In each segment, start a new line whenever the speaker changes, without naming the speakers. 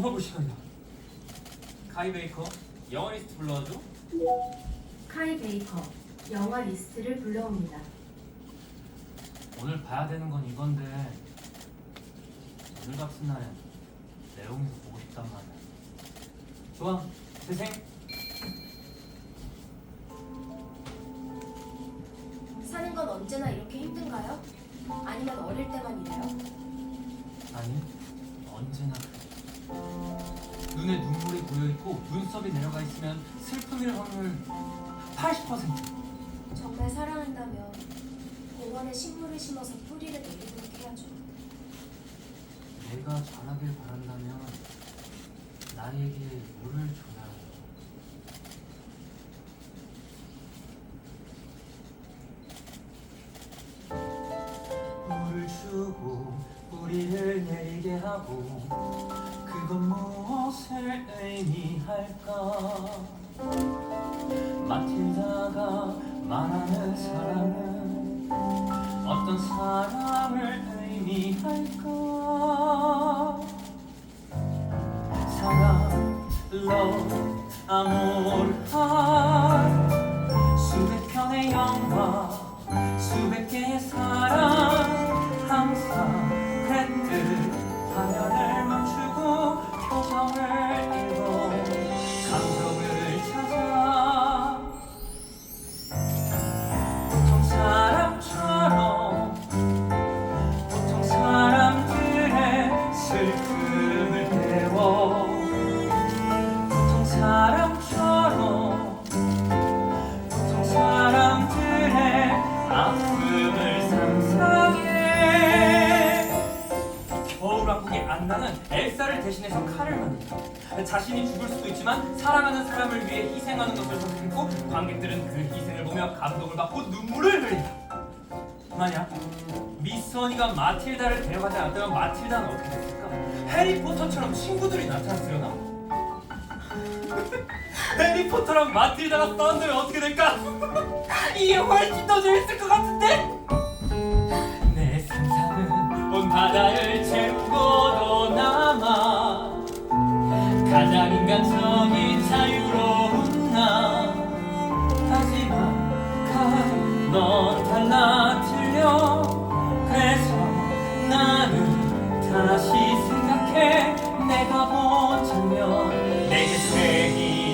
볼 시간이다. 카이 베이커 영화 리스트 불러와줘.
카이 베이커 영화 리스트를 불러옵니다.
오늘 봐야 되는 건 이건데 오늘 같은 날 내용에서 보고 싶단 말이야. 좋아, 재생.
사는 건 언제나 이렇게 힘든가요? 아니면 어릴 때만 이래요?
아니, 언제나 그래. 있고 눈썹이 내려가 있으면 슬픔일 확률 80%.
정말 사랑한다면 공원에 식물을 심어서 뿌리를 내리도록 해야죠.
내가 잘하길 바란다면 나에게 물을 줘야 해. 물을 주고 뿌리를 내리게 하고 그건 무엇을 의미할까? 마틸다가 말하는 사랑은 어떤 사랑을 의미할까? 사랑, love, 아모르하 수백 편의 영화 수백 개의 사랑 항상 그랬듯 화면을 안나는 엘사를 대신해서 칼을 만든다 자신이 죽을 수도 있지만 사랑하는 사람을 위해 희생하는 것을 선택했고 관객들은 그 희생을 보며 감동을 받고 눈물을 흘린다 만약 미선이가 마틸다를 데려가지 않았다면 마틸다는 어떻게 됐을까? 해리포터처럼 친구들이 나타났으려나? 해리포터랑 마틸다가 싸운다면 어떻게 될까? 이게 훨씬 더 재밌을 것 같은데? 가장 인간적인 자유로운 나. 하지만 칼넌 달라 틀려. 그래서 나는 다시 생각해. 내가 본 장면 내게 색이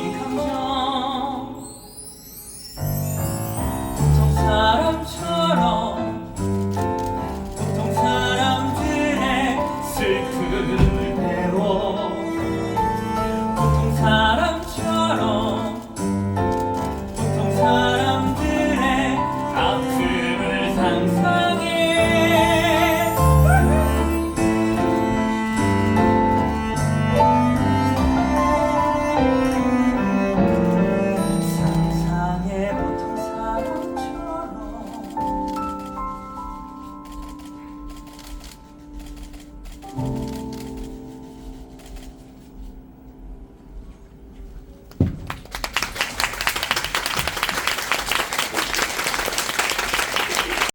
thank you